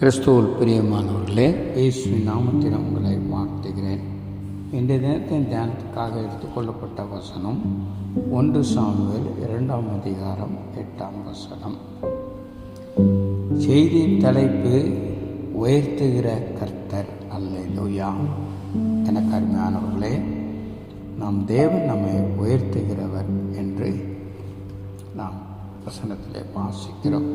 கிறிஸ்துவல் பிரியமானவர்களே இயேசு நாமத்தில் உங்களை வாழ்த்துகிறேன். இன்றைய நேரத்தின் தியானத்துக்காக எடுத்துக்கொள்ளப்பட்ட வசனம் ஒன்று சாமுவேல் இரண்டாம் அதிகாரம் எட்டாம் வசனம். செய்தி தலைப்பு உயர்த்துகிற கர்த்தர் அல்லேலூயா. எனக்கு அருமையானவர்களே நாம் தேவன் நம்மை உயர்த்துகிறவர் என்று நாம் வசனத்திலே வாசிக்கிறோம்.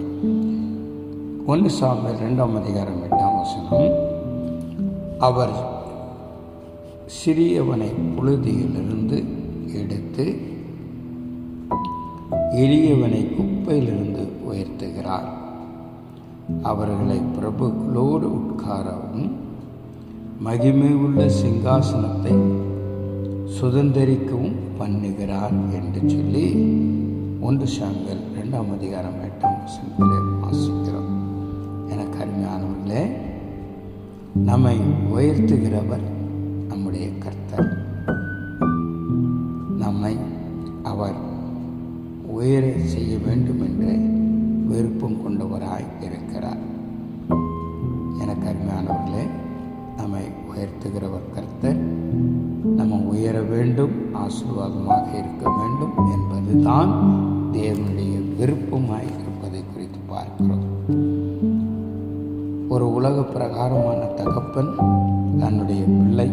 ஒன்று சாமுவேல் ரெண்டாம் அதிகாரம் எட்டாம் வசனம். அவர் சிறியவனை புழுதியிலிருந்து எடுத்து எளியவனை குப்பையிலிருந்து உயர்த்துகிறார். அவர்களை பிரபுக்களோடு உட்காரவும் மகிமை உள்ள சிங்காசனத்தை சுதந்திரிக்கவும் பண்ணுகிறார் என்று சொல்லி ஒன்று சாங்கல் ரெண்டாம் அதிகாரம் எட்டாம் வசனத்திலே நம்மை உயர்த்துகிறவர் நம்முடைய கர்த்தர். நம்மை அவர் உயர செய்ய வேண்டும் என்று விருப்பம் கொண்டவராய் இருக்கிறார். எனக்கு அருமையானவர்களே நம்மை உயர்த்துகிறவர் கர்த்தர். நம்ம உயர வேண்டும் ஆசீர்வாதமாக இருக்க வேண்டும் என்பதுதான் தேவனுடைய விருப்பமாய் உலக பிரகாரமான தகப்பன் தன்னுடைய பிள்ளை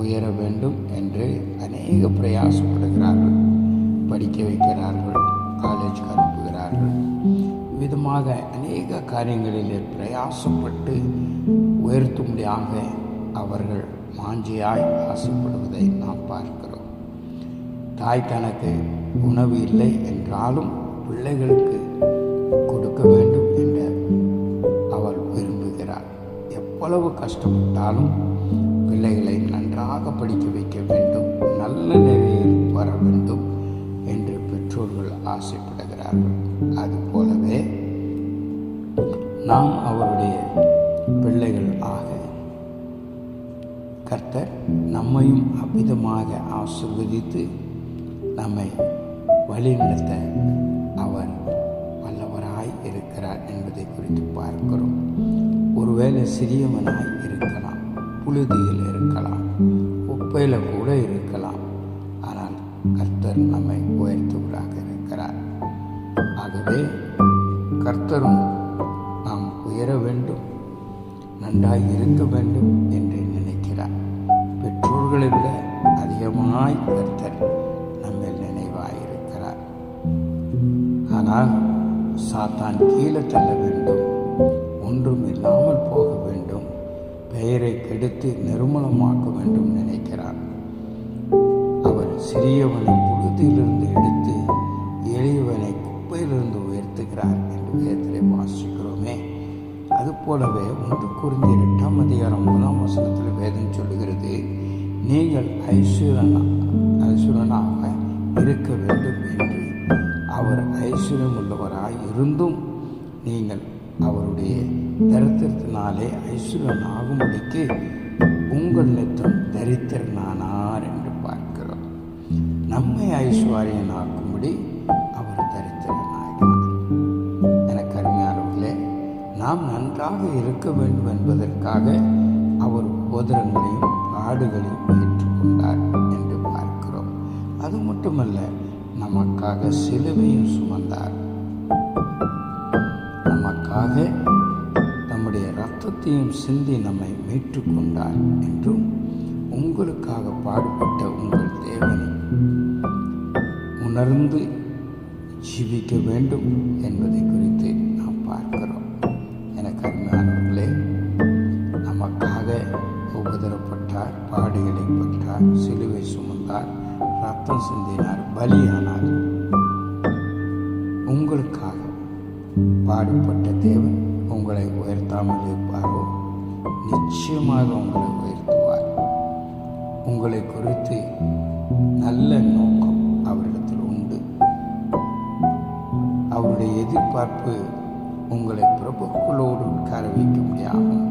உயர வேண்டும் என்று அநேக பிரயாசப்படுகிறார்கள் படிக்க வைக்கிறார்கள் காலேஜுக்கு அனுப்புகிறார்கள். விதமாக அநேக காரியங்களிலே பிரயாசப்பட்டு உயர்த்தும்படியாக அவர்கள் மாஞ்சியாய் ஆசைப்படுவதை நாம் பார்க்கிறோம். தாய் தனக்கு உணவு இல்லை என்றாலும் பிள்ளைகளுக்கு கொடுக்க வேண்டும். எவ்வளவு கஷ்டப்பட்டாலும் பிள்ளைகளை நன்றாக படிக்க வைக்க வேண்டும் நல்ல நிலையில் வர வேண்டும் என்று பெற்றோர்கள் ஆசைப்படுகிறார்கள். அதுபோலவே நாம் அவருடைய பிள்ளைகள் ஆக கர்த்தர் நம்மையும் அவ்விதமாக ஆசிர்வதித்து நம்மை வழிநடத்த ஒருவேளை சிறியவனாய் இருக்கலாம் புழுதியில் இருக்கலாம் குப்பையில் கூட இருக்கலாம். ஆனால் கர்த்தர் நம்மை உயர்த்துவராக இருக்கிறார். ஆகவே கர்த்தரும் நாம் உயர வேண்டும் நன்றாய் இருக்க வேண்டும் என்று நினைக்கிறார். பெற்றோர்களை விட அதிகமாய் கர்த்தர் நம்ம நினைவாயிருக்கிறார். ஆனால் சாத்தான் கீழே தள்ள வேண்டும் ஒன்றும் இல்லாமல் பெயரை கெடுத்து நிர்மூலமாக்க வேண்டும் நினைக்கிறார். அவர் சிறியவனை புழுதியிலிருந்து எடுத்து எளியவனை குப்பையிலிருந்து உயர்த்துகிறார் என்று வேதத்திலே வாசிக்கிறோமே. அதுபோலவே ஒன்று குறிந்த எட்டாம் அதிகாரம் முதலாம் வசனத்தில் வேதம் சொல்லுகிறது நீங்கள் ஐஸ்வரனா ஐஸ்வரனாக இருக்க வேண்டும் என்று. அவர் ஐஸ்வர்யம் உள்ளவராய் இருந்தும் நீங்கள் அவருடைய தரித்திரத்தினாலே ஐஸ்வர்யன் ஆகும்படிக்கு உங்கள் நெத்தம் தரித்திரனானார் என்று பார்க்கிறோம். நம்மை ஐஸ்வர்யனாக்கும்படி அவர் தரித்திரனாகிறார். எனக்கு அருமையானவர்களே நாம் நன்றாக இருக்க வேண்டும் என்பதற்காக அவர் உபோதரங்களையும் பாடுகளையும் ஏற்றுக்கொண்டார் என்று பார்க்கிறோம். அது மட்டுமல்ல நமக்காக சிலுவையும் சுமந்தார். நமக்காக தம்முடைய ரத்தத்தையும் சிந்தி நம்மை மீட்டு கொண்டார் என்றும் உங்களுக்காக பாடுபட்ட உங்கள் தேவனை உணர்ந்து ஜீவிக்க வேண்டும் என்பதை குறித்து நாம் பார்க்கிறோம். எனக்கு அருமையானவர்களே நமக்காக உபதரப்பட்டார் பாடுகளை பெற்றார் சிலுவை சுமந்தார் ரத்தம் சிந்தினார் பலியானார். உங்களுக்காக பாடுபட்ட தேவன் உங்களை உயர்த்தாமல் இருப்பாரோ? நிச்சயமாக உங்களை உயர்த்துவார். உங்களை குறித்து நல்ல நோக்கம் அவரிடத்தில் உண்டு. அவருடைய எதிர்பார்ப்பு உங்களை பிரபுக்களோடு உட்கார வைக்க முடியாமல்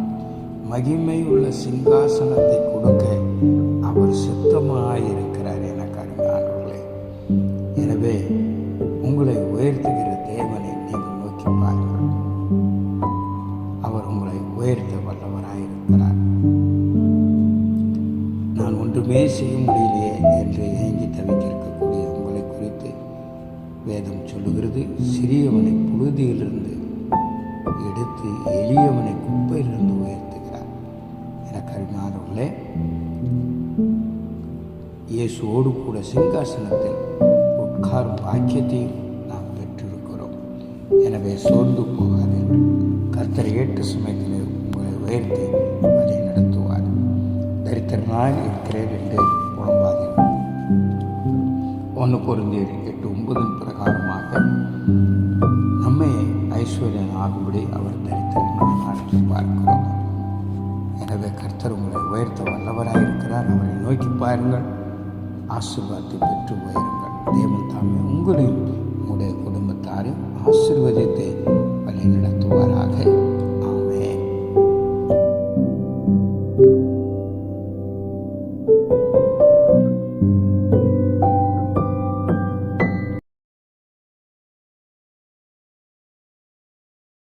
மகிமை உள்ள சிங்காசனத்தை கொடுக்க இருக்கிறார் நான் ஒன்றுமே செய்ய முடியலையே என்று ஏங்கி தவித்திருக்கக்கூடிய உங்களை குறித்து வேதம் சொல்லுகிறது. சிறியவனை புழுதியிலிருந்து எடுத்து எளியவனை குப்பையிலிருந்து உயர்த்துகிறார். என கருணாதவர்களே இயேசுவோடு கூட சிங்காசனத்தில் உட்காரும் பாக்கியத்தையும் நாம் பெற்றிருக்கிறோம். எனவே சோர்ந்து போகாதீர்கள். கர்த்தர் ஏற்ற சமயத்தில் சேர்த்து அதை நடத்துவார் தரித்திரனாய் இருக்கிறேன் என்று புலம்பாதீர்கள் ஒன்று பொருந்தியர் எட்டு ஒன்பதின் பிரகாரமாக நம்மை ஐஸ்வர்யன் ஆகும்படி அவர் தரித்திரனாக பார்க்கிறோம் எனவே கர்த்தர் உங்களை உயர்த்த வல்லவராக இருக்கிறார் அவரை நோக்கி பாருங்கள் ஆசீர்வாதத்தை பெற்று உயருங்கள் தேவன் தாமே உங்களையும் உங்களுடைய குடும்பத்தாரையும் ஆசீர்வதித்து